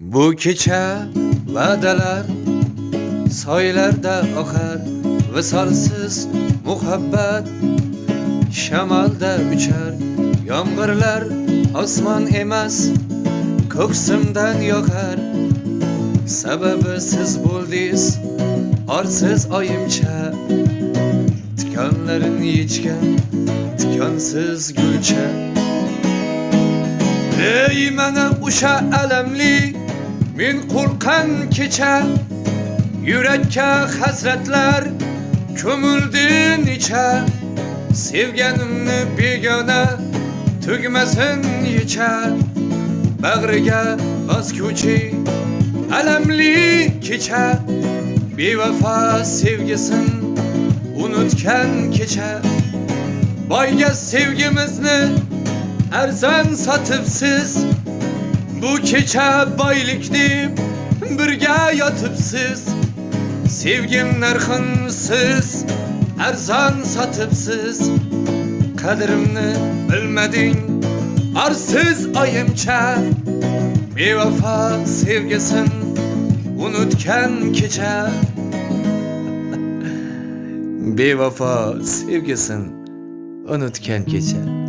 Bu kecha va'dalar soylarda oqar visolsiz muhabbat shamolda uchar yomg'irlar osmon emas ko'ksimdan yog'ar sababi siz bo'ldingiz orsiz oyimcha. Tikonlarin yechgan tikonsiz gulcha. Ey mana o'sha alamli men qo'rqqan kecha yurakka hasratlar ko'mildi necha sevganimni begona tugmasin yechar bag'riga bosguvchi alamli kecha bevafo sevgisin unutgan kecha boyga sevgimizni arzon sotibsiz bu kecha boylikni birga yotibsiz sevgim narxin siz arzon sotibsiz qadrimni bilmading orsiz oyimcha bevafo sevgisin unutgan kecha bevafo sevgisin unutgan kecha